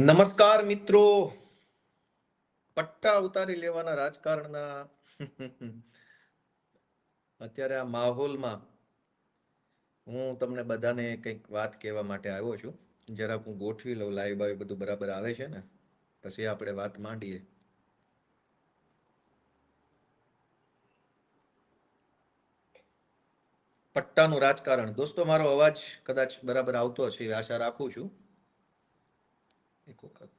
નમસ્કાર મિત્રો. પટ્ટા ઉતારી લેવાના રાજકારણના. અત્યારે આ માહોલમાં હું તમને બધાને કંઈક વાત કહેવા માટે આવ્યો છું. જરાક હું ગોઠવી લઉં લાઈવ બાઈવ બધું બરાબર આવે છે ને? પછી આપણે વાત માંડીએ. પટ્ટાનું રાજકારણ. દોસ્તો, મારો અવાજ કદાચ બરાબર આવતો એવી આશા રાખું છું. એક વખત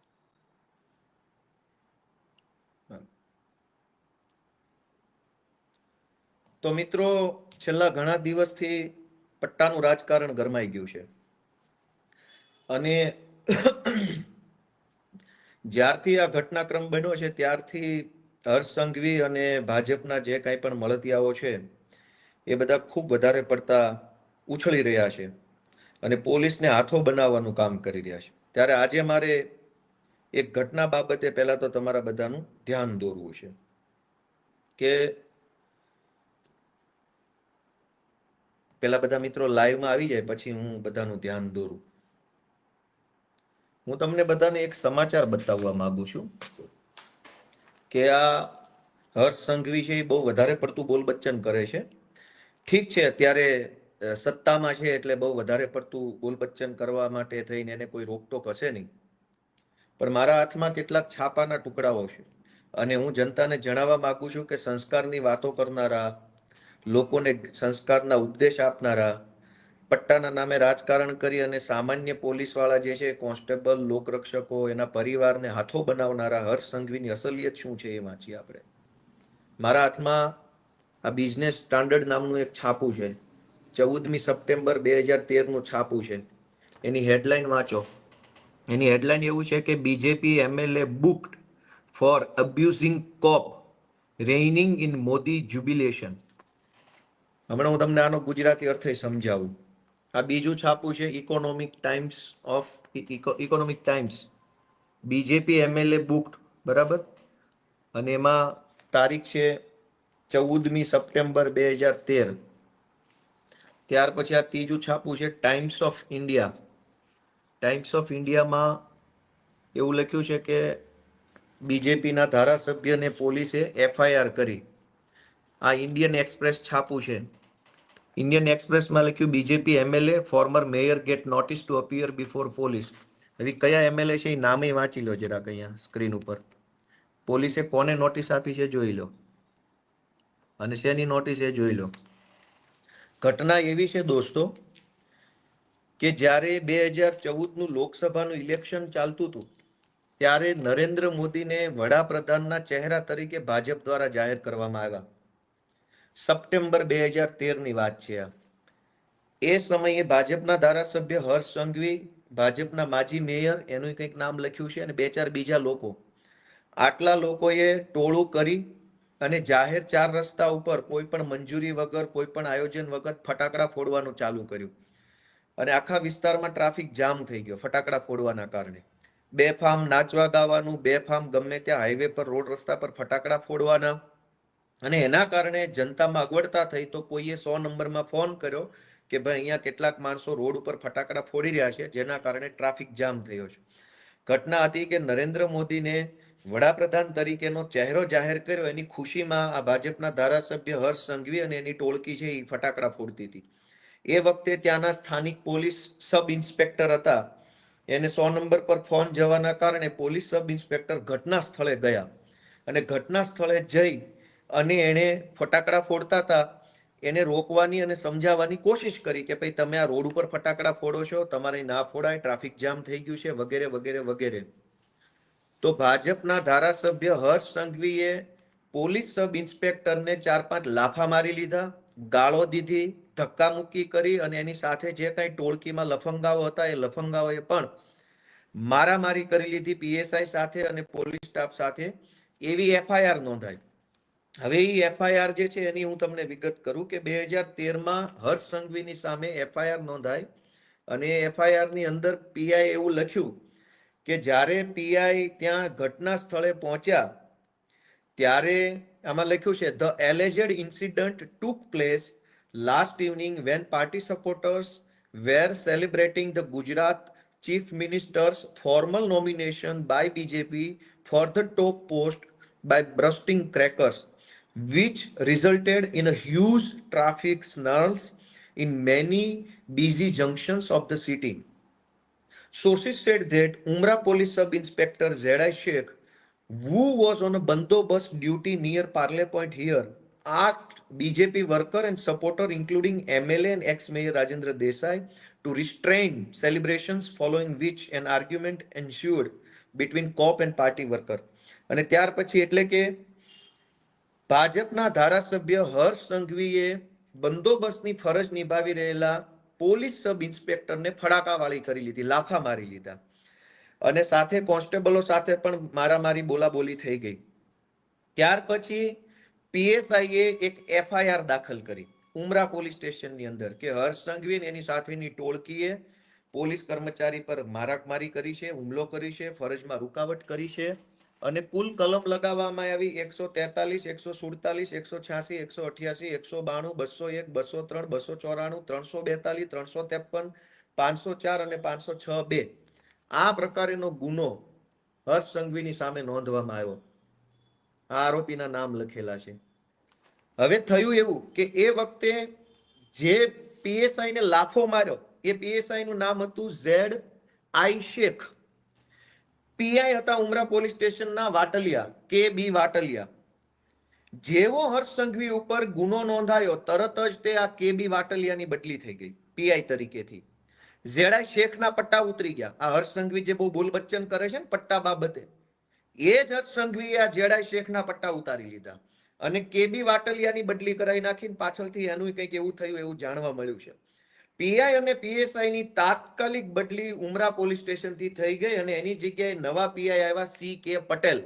તો મિત્રો, છેલ્લા ઘણા દિવસથી પટ્ટાનું રાજકારણ ગરમાઈ ગયું છે. અને જ્યારથી આ ઘટનાક્રમ બન્યો છે, ત્યારથી હર્ષ સંઘવી અને ભાજપના જે કાંઈ પણ મળતિયાઓ છે, એ બધા ખૂબ વધારે પડતા ઉછળી રહ્યા છે અને પોલીસને હાથો બનાવવાનું કામ કરી રહ્યા છે. ત્યારે આજે મારે એક ઘટના બાબતે પહેલા તો તમારા બધાનું ધ્યાન દોરવું છે કે પેલા બધા મિત્રો લાઈવમાં આવી જાય, પછી હું બધાનું ધ્યાન દોરું. હું તમને બધાને એક સમાચાર બતાવવા માંગુ છું કે આ હર્ષ સંઘવી છે એ બહુ વધારે પડતું બોલ બચ્ચન કરે છે. ઠીક છે, અત્યારે સત્તામાં છે એટલે બહુ વધારે પડતું બોલ બચ્ચન કરવા માટે થઈને એને કોઈ રોકટોક હશે નહીં. પણ મારા હાથમાં કેટલાક છાપાના ટુકડાઓ છે અને હું જનતાને જણાવવા માગું છું કે સંસ્કારની વાતો કરનારા, લોકોને સંસ્કારના ઉપદેશ આપનારા, પટ્ટાના નામે રાજકારણ કરી અને સામાન્ય પોલીસવાળા જે છે, કોન્સ્ટેબલ, લોકરક્ષકો, એના પરિવારને હાથો બનાવનારા હર્ષ સંઘવીની અસલિયત શું છે એ વાંચીએ આપણે. મારા હાથમાં આ બિઝનેસ સ્ટાન્ડર્ડ નામનું એક છાપું છે. ચૌદમી સપ્ટેમ્બર બે હજાર તેરનું છાપું છે. એની હેડલાઇન વાંચો. એની હેડલાઇન એવું છે કે BJP MLA booked for abusing cop reigning in Modi jubilation હમણાં હું તમને આનો ગુજરાતી અર્થે સમજાવું. આ બીજું છાપું છે economic times of economic times BJP MLA booked બરાબર? અને એમાં તારીખ છે ચૌદમી સપ્ટેમ્બર બે હજાર તેર. ત્યાર પછી આ ત્રીજું છાપું છે Times of India Times of ઇન્ડિયામાં એવું લખ્યું છે કે બીજેપીના ધારાસભ્યને પોલીસે એફઆઈઆર કરી. આ ઇન્ડિયન એક્સપ્રેસ છાપું છે. ઇન્ડિયન એક્સપ્રેસમાં લખ્યું BJP MLA former mayor get notice to appear before police હવે કયા એમએલએ છે એ નામે વાંચી લો જરાક અહીંયા સ્ક્રીન ઉપર. પોલીસે કોને નોટિસ આપી છે જોઈ લો. અને શેની નોટિસ એ જોઈ લો. ઘટના એવી છે દોસ્તો કે જ્યારે બે હજાર ચૌદનું લોકસભાનું ઇલેક્શન ચાલતું હતું, ત્યારે નરેન્દ્ર મોદીને વડાપ્રધાનના ચહેરા તરીકે ભાજપ દ્વારા જાહેર કરવામાં આવ્યા. સપ્ટેમ્બર બે હજાર તેરની વાત છે આ. એ સમયે ભાજપના ધારાસભ્ય હર્ષ સંઘવી, ભાજપના માજી મેયર, એનું કંઈક નામ લખ્યું છે અને બે ચાર બીજા લોકો. આટલા લોકોએ ટોળું કરી અને જાહેર ચાર રસ્તા ઉપર કોઈ પણ મંજૂરી વગર, કોઈ પણ આયોજન વગર ફટાકડા ફોડવાનું ચાલુ કર્યું. અને આખા વિસ્તારમાં ટ્રાફિક જામ થઈ ગયો ફટાકડા ફોડવાના કારણે. બેફામ નાચવા ગાવાનું બેફામ ગમે ત્યાં હાઈવે પર, રોડ રસ્તા પર ફટાકડા ફોડવાના. અને એના કારણે જનતામાં અગવડતા થઈ તો કોઈએ સો નંબરમાં ફોન કર્યો કે ભાઈ અહીંયા કેટલાક માણસો રોડ ઉપર ફટાકડા ફોડી રહ્યા છે, જેના કારણે ટ્રાફિક જામ થયો છે. ઘટના હતી કે નરેન્દ્ર મોદીને વડાપ્રધાન તરીકેનો ચહેરો જાહેર કર્યો. એની ખુશીમાં આ ભાજપના ધારાસભ્ય હર્ષ સંઘવી અને એની ટોળકી છે એ ફટાકડા ફોડતી હતી. એ વખતે ત્યાંના સ્થાનિક પોલીસ સબ ઇન્સ્પેક્ટર હતા. એને સો નંબર પર ફોન જવાના કારણે પોલીસ સબ ઇન્સ્પેક્ટર ઘટના સ્થળે ગયા. અને ઘટના સ્થળે જઈ અને એણે ફટાકડા ફોડતા હતા. એને રોકવાની અને સમજાવવાની કોશિશ કરી કે ભાઈ તમે આ રોડ ઉપર ફટાકડા ફોડો છો, તમારે ના ફોડાય, ટ્રાફિક જામ થઈ ગયું છે, વગેરે વગેરે વગેરે. તો ભાજપના ધારાસભ્ય હર્ષ સંઘવીએ પોલીસ સબ ઇન્સ્પેક્ટરને ચાર પાંચ લાફા મારી લીધા, ગાળો દીધી ધક્કા મુક્કી કરી અને એની સાથે જે કાંઈ ટોળકીમાં લફંગાઓ હતા એ લફંગાઓએ પણ મારામારી કરી લીધી પીએસઆઈ સાથે અને પોલીસ સ્ટાફ સાથે. એવી એફઆઈઆર નોંધાઈ. હવે એ એફઆઈઆર જે છે એની હું તમને વિગત કરું કે બે હજાર તેરમાં હર્ષ સંઘવીની સામે એફઆઈઆર નોંધાઈ અને એફઆઈઆરની અંદર પીઆઈ એવું લખ્યું કે જ્યારે પીઆઈ ત્યાં ઘટના સ્થળે પહોંચ્યા ત્યારે આમાં લખ્યું છે the alleged incident took place last evening when party supporters were celebrating the Gujarat chief minister's formal nomination by BJP for the top post by bursting crackers, which resulted in a huge traffic snarls in many busy junctions of the city. Sources said that Umra Police Sub Inspector Zedai Sheikh, who was on a bandobas duty near Parle Point here, asked BJP worker and supporter, including MLA and ex-mayor Rajendra Desai, to restrain celebrations, following which an argument ensued between cop and party worker. અને ત્યાર પછી એટલે કે ભાજપના ધારાસભ્ય હર્ષ સંઘવીએ બંદોબસ્તની ફરજ નિભાવી રહેલા પોલીસ સબ ઇન્સ્પેક્ટરને ફડાકાવાળી કરી લીધી, લાફા મારી લીધા. અને સાથે કોન્સ્ટેબલો સાથે પણ મારામારી બોલાબોલી થઈ ગઈ. ત્યાર પછી પીએસઆઈએ એક એફઆઈઆર દાખલ કરી ઉમરા પોલીસ સ્ટેશનની અંદર કે હર્ષ સંઘવી એની સાથેની ટોળકીએ પોલીસ કર્મચારી પર મારાકમારી કરી છે, હુમલો કરી છે, ફરજમાં રૂકાવટ કરી છે. અને કુલ કલમ લગાવવામાં આવી એકસો તેતાલીસ, એકસો સુડતાલીસ, એકસો છ્યાસી, એકસો અઠ્યાસી, એકસો બાણું, બસો એક, બસો ત્રણ, બસો ચોરાણું, ત્રણસો બેતાલીસ, ત્રણસો ત્રેપન, પાંચસો ચાર અને પાંચસો છ બે. આ પ્રકારેનો ગુનો હર્ષ સંઘવીની સામે નોંધવામાં આવ્યો. આ આરોપીના નામ લખેલા છે. હવે થયું એવું કે એ વખતે જે પીએસઆઈ ને લાફો માર્યો, એ પીએસઆઈ નું નામ હતું ઝેડ આઈ શેખ. પીઆઈ હતા ઉમરા પોલીસ સ્ટેશનના વાટલિયા, કે બી વાટલિયા. જેવો હર્ષ સંઘવી ઉપર ગુનો નોંધાયો, તરત જ તે આ કે બી વાટલિયાની બદલી થઈ ગઈ, પીઆઈ તરીકેથી. ઝેડા શેખના પટ્ટા ઉતરી ગયા. આ હર્ષ સંઘવી જે બહુ બોલ બચ્ચન કરે છે ને, પટ્ટા બાબતે. એ જ હર્ષ સંઘવીએ આ જેડા શેખના પટ્ટા ઉતારી લીધા. અને કેબી વાટલિયાની બદલી કરાવી નાખીને પાછળથી એનું કંઈક એવું થયું એવું જાણવા મળ્યું છે. પીઆઈ અને પીએસઆઈ ની તાત્કાલિક બદલી ઉમરા પોલીસ સ્ટેશનથી થઈ ગઈ અને એની જગ્યાએ નવા પીઆઈ આવ્યા સી કે પટેલ.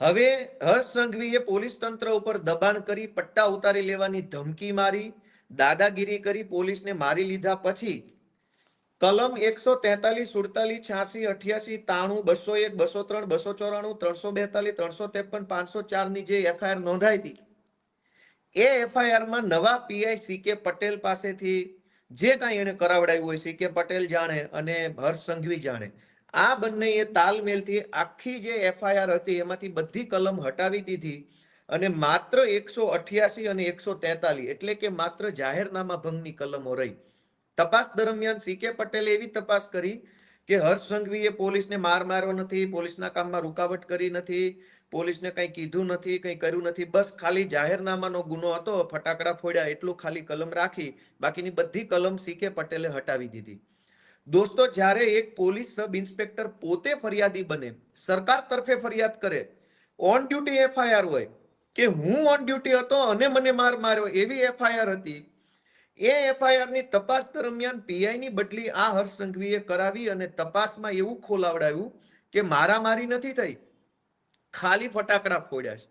હવે હર્ષ સંઘવીએ પોલીસ તંત્ર ઉપર દબાણ કરી પટ્ટા ઉતારી લેવાની ધમકી મારી, દાદાગીરી કરી પોલીસને મારી લીધા પછી કલમ એકસો તેતાલીસ, સુડતાલીસ, છ્યાસી, અઠ્યાસી, તાણું, બસો એક, બસો ત્રણ, બસો ચોરાણું, ત્રણસો બેતાલીસ, ત્રણસો ત્રેપન, પાંચસો ચારની જે એફઆઈઆર નોંધાઈ હતી એ એફઆઈઆરમાં નવા પીઆઈ સી કે પટેલ પાસેથી જે કાંઈ એને કરાવડાવ્યું હોય સી કે પટેલ જાણે અને હર્ષ સંઘવી જાણે, આ બંને એ તાલમેલથી આખી જે એફઆઈઆર હતી એમાંથી બધી કલમ હટાવી દીધી અને માત્ર એકસો અઠ્યાસી અને એકસો તેતાલીસ એટલે કે માત્ર જાહેરનામા ભંગની કલમો રહી. તપાસ દરમિયાન સી કે પટેલે એવી તપાસ કરી કે હર્ષ સંઘવીએ પોલીસને માર માર્યો નથી, પોલીસના કામમાં રૂકાવટ કરી નથી પોલીસને કંઈ કીધું નથી, કંઈ કર્યું નથી. બસ ખાલી જાહેરનામાનો ગુનો હતો, ફટાકડા ફોડ્યા, એટલું ખાલી કલમ રાખી, બાકીની બધી કલમ સી પટેલે હટાવી દીધી. દોસ્તો, જ્યારે એક પોલીસ સબ ઇન્સ્પેક્ટર પોતે ફરિયાદી બને, સરકાર તરફે ફરિયાદ કરે ઓન ડ્યુટી એફઆઈઆર હોય, કે હું ઓન ડ્યુટી હતો અને મને માર માર્યો, એવી એફઆઈઆર હતી. એ એફઆઈઆરની તપાસ દરમિયાન પીઆઈ ની બદલી આ હર્ષ સંઘવીએ કરાવી અને તપાસમાં એવું ખોલાવડાવ્યું કે મારામારી નથી થઈ. ખાલી ફટાકડા ફોડ્યા છે.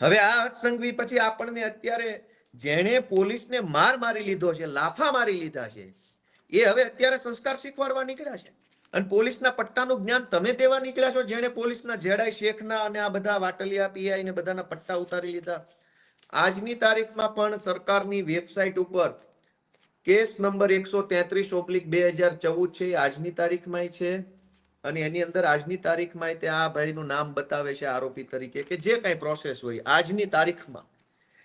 હવે આ હર્ષ પછી આપણને અત્યારે જેણે પોલીસને માર મારી લીધો છે, લાફા મારી લીધા છે, એ હવે અત્યારે સંસ્કાર શીખવાડવા નીકળ્યા છે. અને પોલીસના પટ્ટાનું જ્ઞાન તમે દેવા નીકળ્યા છો, જેણે પોલીસના જેડાઈ શેખના અને આ બધા વાટલિયા પીઆઈ ને બધાના પટ્ટા ઉતારી લીધા. આજની તારીખમાં પણ સરકારની વેબસાઇટ ઉપર કેસ નંબર એકસો તેત્રીસ ઓબ્લિક બે હજાર ચૌદ છે આજની તારીખમાં છે. અને એની અંદર આજની તારીખમાં તે આ ભાઈનું નામ બતાવે છે આરોપી તરીકે કે જે કાંઈ પ્રોસેસ હોય આજની તારીખમાં.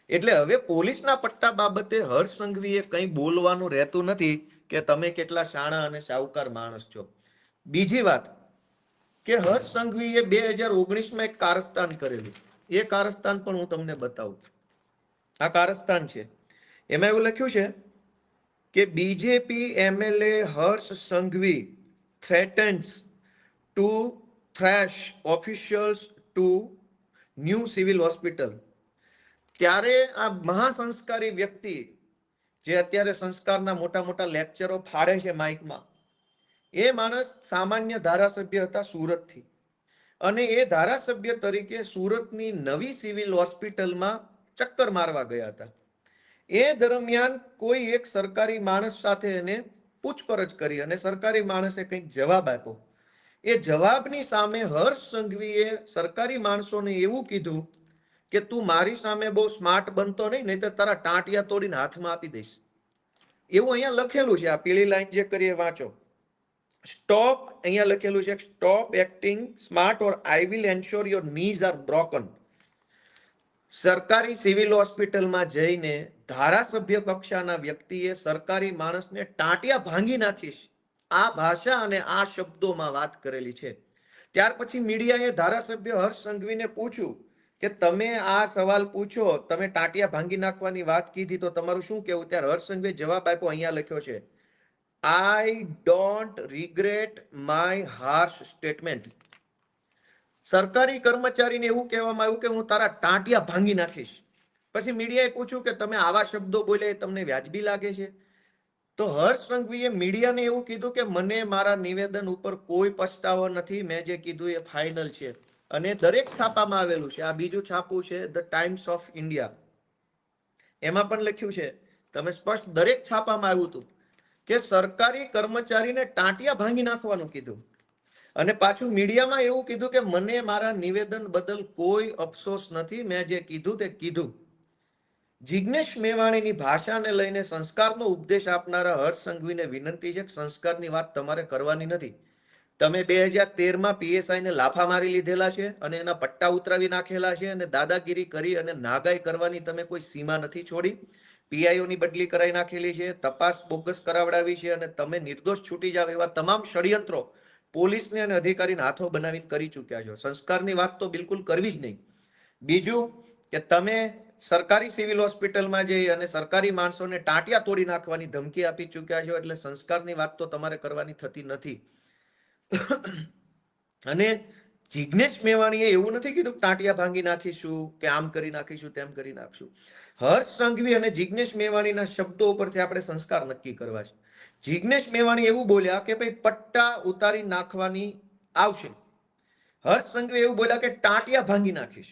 એટલે હવે પોલીસના પટ્ટા બાબતે હર્ષ સંઘવીએ કંઈ બોલવાનું રહેતું નથી કે તમે કેટલા શાણા અને સાહુકાર માણસ છો. બીજી વાત કે હર્ષ સંઘવીએ બે હજાર ઓગણીસમાં એક કારસ્તાન કરેલું. એ કારસ્તાન પણ હું તમને બતાવું. આ કારસ્તાન છે. એમાં એવું લખ્યું છે કે BJP MLA Harsh Sanghavi threatens to thrash officials to new civil hospital ત્યારે આ મહાસંસ્કારી વ્યક્તિ જે અત્યારે સંસ્કારના મોટા મોટા લેક્ચરો ફાડે છે માઇકમાં એ માણસ સામાન્ય ધારાસભ્ય હતા સુરતથી. અને એ ધારાસભ્ય તરીકે સુરતની નવી સિવિલ હોસ્પિટલમાં ચક્કર મારવા ગયા હતા. એ દરમિયાન કોઈ એક સરકારી માણસ સાથે એને પૂછપરછ કરી અને સરકારી માણસે કંઈક જવાબ આપ્યો. એ જવાબની સામે હર્ષ સંઘવીએ સરકારી માણસોને એવું કીધું કે તું મારી સામે બહુ સ્માર્ટ બનતો નહીં નહીં તો તારા ટાંટિયા તોડીને હાથમાં આપી દઈશ. એવું અહીંયા લખેલું છે, આ પીળી લાઈન જે કરીએ વાંચો. સ્ટોપ અહીંયા લખેલું છે stop acting smart or I will ensure your knees are broken સરકારી સિવિલ હોસ્પિટલમાં જઈને ધારાસભ્ય કક્ષાના વ્યક્તિએ સરકારી માણસને ટાંટિયા ભાંગી નાખીશ. આ ભાષા અને આ શબ્દોમાં વાત કરેલી છે. ત્યાર પછી મીડિયાએ ધારાસભ્ય હર્ષ સંઘવીને પૂછ્યું કે તમે આ સવાલ પૂછો, તમે ટાંટિયા ભાંગી નાખવાની વાત કીધી તો તમારું શું કહેવું? ત્યારે હર્ષ સંઘવીએ જવાબ આપ્યો, અહીંયા લખ્યો છે I don't regret my harsh statement સરકારી કર્મચારીને એવું કહેવામાં આવ્યું કે હું તારા ટાંટિયા ભાંગી નાખીશ. પછી મીડિયાએ પૂછ્યું કે તમે આવા શબ્દો બોલ્યા એ તમને વ્યાજબી લાગે છે? તો હર્ષ સંઘવીએ મીડિયાને એવું કીધું કે મને મારા નિવેદન ઉપર કોઈ પછતાવો નથી. મેં જે કીધું એ ફાઇનલ છે. અને દરેક છાપામાં આવેલું છે. આ બીજું છાપું છે ધ ટાઈમ્સ ઓફ ઇન્ડિયા એમાં પણ લખ્યું છે, તમે સ્પષ્ટ દરેક છાપામાં આવ્યું હતું કે સરકારી કર્મચારીને ટાંટિયા ભાંગી નાખવાનું કીધું. અને પાછું મીડિયામાં એવું કીધું કે મને મારા નિવેદન બદલ કોઈ અફસોસ નથી. મેં જે કીધું તે કીધું. જિજ્ઞેશ મેવાણીની ભાષાને લઈને સંસ્કારનો ઉપદેશ આપનારા હર્ષ સંઘવીને વિનંતી છે કે સંસ્કારની વાત તમારે કરવાની નથી. તમે બે હજાર તેરમાં પીએસઆઈને લાફા મારી લીધેલા છે અને એના પટ્ટા ઉતરાવી નાખેલા છે અને દાદાગીરી કરી અને નાગાઈ કરવાની તમે કોઈ સીમા નથી છોડી. પીઆઈઓની બદલી કરાઈ નાખેલી છે, તપાસ બોગસ કરાવડાવી છે અને તમે નિર્દોષ છૂટી જાવ એવા તમામ ષડયંત્રો પોલીસને અને અધિકારીને હાથો બનાવીને કરી ચૂક્યા છો. સંસ્કારની વાત તો બિલકુલ કરવી જ નહીં. બીજું કે તમે સરકારી સિવિલ હોસ્પિટલમાં જઈ અને સરકારી માણસોને ટાંટિયા તોડી નાખવાની ધમકી આપી ચૂક્યા છો એટલે સંસ્કારની વાત તો તમારે કરવાની થતી નથી. અને જિજ્ઞેશ મેવાણીએ એવું નથી કીધું ટાંટિયા ભાંગી નાખીશું, કે આમ કરી નાખીશું, તેમ કરી નાખશું. હર્ષ સંઘવી અને જિજ્ઞેશ મેવાણીના શબ્દો ઉપરથી આપણે સંસ્કાર નક્કી કરવા છે. જિજ્ઞેશ મેવાણી એવું બોલ્યા કે ભાઈ, પટ્ટા ઉતારી નાખવાની આવશે. હર્ષ સંઘવી એવું બોલ્યા કે ટાંટિયા ભાંગી નાખીશ.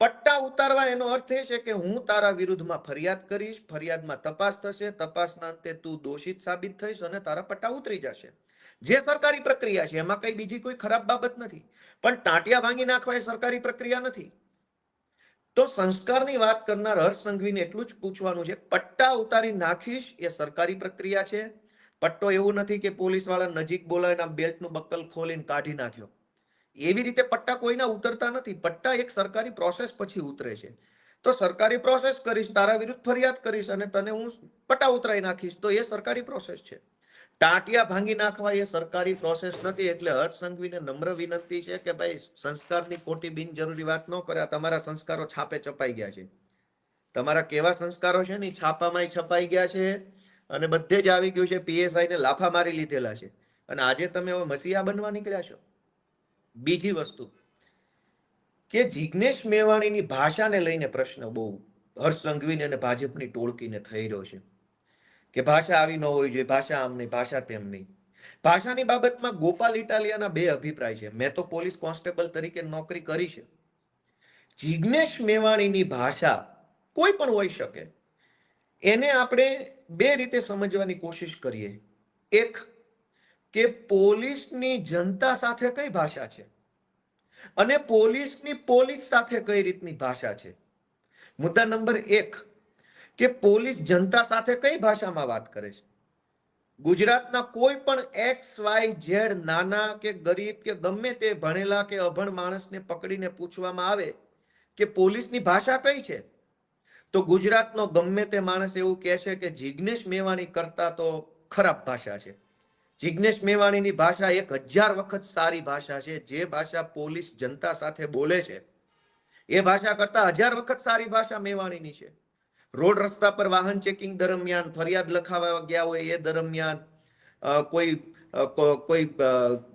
પટ્ટા ઉતારવા એનો અર્થ એ છે કે હું તારા વિરુદ્ધમાં ફરિયાદ કરીશ, ફરિયાદમાં તપાસ થશે, તપાસના અંતે તું દોષિત સાબિત થઈશ અને તારા પટ્ટા ઉતરી જશે. જે સરકારી પ્રક્રિયા છે, એમાં કઈ બીજી કોઈ ખરાબ બાબત નથી. પણ ટાંટિયા ભાંગી નાખવા એ સરકારી પ્રક્રિયા નથી. તો સંસ્કારની વાત કરનાર હર્ષ સંઘવીને એટલું જ પૂછવાનું છે, પટ્ટા ઉતારી નાખીશ એ સરકારી પ્રક્રિયા છે? પટ્ટો એવું નથી કે પોલીસવાળા નજીક બોલાવીને બેલ્ટનું બક્કલ ખોલીને કાઢી નાખ્યો. એવી રીતે પટ્ટા કોઈના ઉતરતા નથી. પટ્ટા એક સરકારી પ્રોસેસ પછી ઉતરે છે. તો સરકારી પ્રોસેસ કરીશ, તારા વિરુદ્ધ ફરિયાદ કરીશ અને તને હું પટ્ટા ઉતરાઈ નાખીશ, તો એ સરકારી પ્રોસેસ છે. ટાંટિયા ભાંગી નાખવા એ સરકારી પ્રોસેસ નથી, એટલે હર્ષ સંઘવીને નમ્ર વિનંતી છે કે ભાઈ સંસ્કારની ખોટી બિનજરૂરી વાત ન કર્યા તમારા સંસ્કારો છાપે છપાઈ ગયા છે. તમારા કેવા સંસ્કારો છે ને છાપામાં છપાઈ ગયા છે અને બધે જ આવી ગયું છે પીએસઆઈ ને લાફા મારી લીધેલા છે. અને આજે તમે હવે મસીહા બનવા નીકળ્યા છો. બીજી વસ્તુ કે જિજ્ઞેશ મેવાણીની ભાષાને લઈને પ્રશ્ન બહુ હર્ષ સંઘવીને અને ભાજપની ટોળકીને થઈ રહ્યો છે કે ભાષા આવી ન હોવી જોઈએ, ભાષા આમ નહીં, ભાષા તેમ નહીં. ભાષાની બાબતમાં ગોપાલ ઇટાલિયાના બે અભિપ્રાય છે. મેં તો પોલીસ કોન્સ્ટેબલ તરીકે નોકરી કરી છે. જિજ્ઞેશ મેવાણીની ભાષા કોઈ પણ હોઈ શકે, એને આપણે બે રીતે સમજવાની કોશિશ કરીએ. એક કે પોલીસની જનતા સાથે કઈ ભાષા છે? અને પોલીસની પોલીસ સાથે કઈ રીતની ભાષા છે? મુદ્દા નંબર એક, કે પોલીસ જનતા સાથે કઈ ભાષામાં વાત કરે છે? ગુજરાતના કોઈ પણ એક્સ, વાય, ઝેડ, નાના કે ગરીબ કે ગમે તે ભણેલા કે અભણ માણસને પકડીને પૂછવામાં આવે કે પોલીસની ભાષા કઈ છે? તો ગુજરાતનો ગમે તે માણસ એવું કહે છે કે જિજ્ઞેશ મેવાણી કરતા તો ખરાબ ભાષા છે. જિજ્ઞેશ મેવાણીની ભાષા એક હજાર વખત સારી ભાષા છે. જે ભાષા પોલીસ જનતા સાથે બોલે છે, એ ભાષા કરતા હજાર વખત સારી ભાષા મેવાણીની છે. રોડ રસ્તા પર વાહન ચેકિંગ દરમિયાન, ફરિયાદ લખાવા ગયા હોય એ દરમિયાન કોઈ કોઈ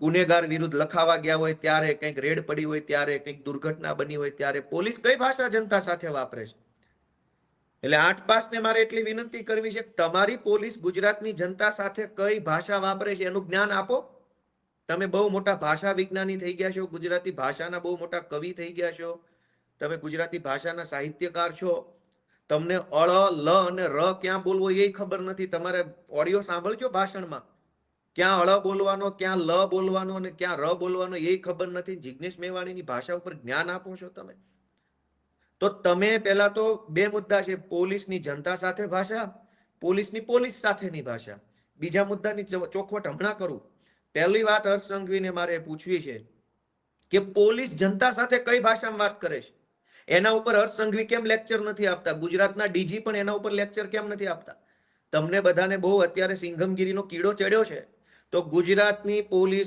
ગુનેગાર વિરુદ્ધ લખાવા ગયા હોય ત્યારે કંઈક રેડ પડી હોય ત્યારે કંઈક દુર્ઘટના બની હોય ત્યારે પોલીસ કઈ ભાષા જનતા સાથે વાપરે છે? એટલે આઠ પાસને મારે એટલી વિનંતી કરવી છે તમારી પોલીસ ગુજરાતની જનતા સાથે કઈ ભાષા વાપરે છે એનું જ્ઞાન આપો. તમે બહુ મોટા ભાષા વિજ્ઞાની થઈ ગયા છો, ગુજરાતી ભાષાના બહુ મોટા કવિ થઈ ગયા છો, તમે ગુજરાતી ભાષાના સાહિત્યકાર છો, તમને અળ, લ અને ર ક્યાં બોલવો એ ખબર નથી, તમારે ઓડિયો સાંભળજો ભાષણમાં. ક્યાં અળ બોલવાનો, ક્યાં લ બોલવાનો અને ક્યાં ર બોલવાનો એ ખબર નથી જિજ્ઞેશ મેવાણીની ભાષા ઉપર જ્ઞાન આપો છો તમે. તો તમે પહેલા તો બે મુદ્દા છે, પોલીસની જનતા સાથે ભાષા, પોલીસની પોલીસ સાથેની ભાષા. બીજા મુદ્દાની ચોખવટ હમણાં કરું. પહેલી વાત હર્ષ સંઘવીને મારે પૂછવી છે કે પોલીસ જનતા સાથે કઈ ભાષામાં વાત કરે છે? એના ઉપર હર્ષ સંઘવી કેમ લેક્ચર નથી આપતા? ગુજરાતના ડીજી પણ એના ઉપર લેક્ચર કેમ નથી આપતા? તમને બધાને બહુ અત્યારે સિંઘમગીરીનો કીડો ચડ્યો છે. તો ગુજરાતની પોલીસ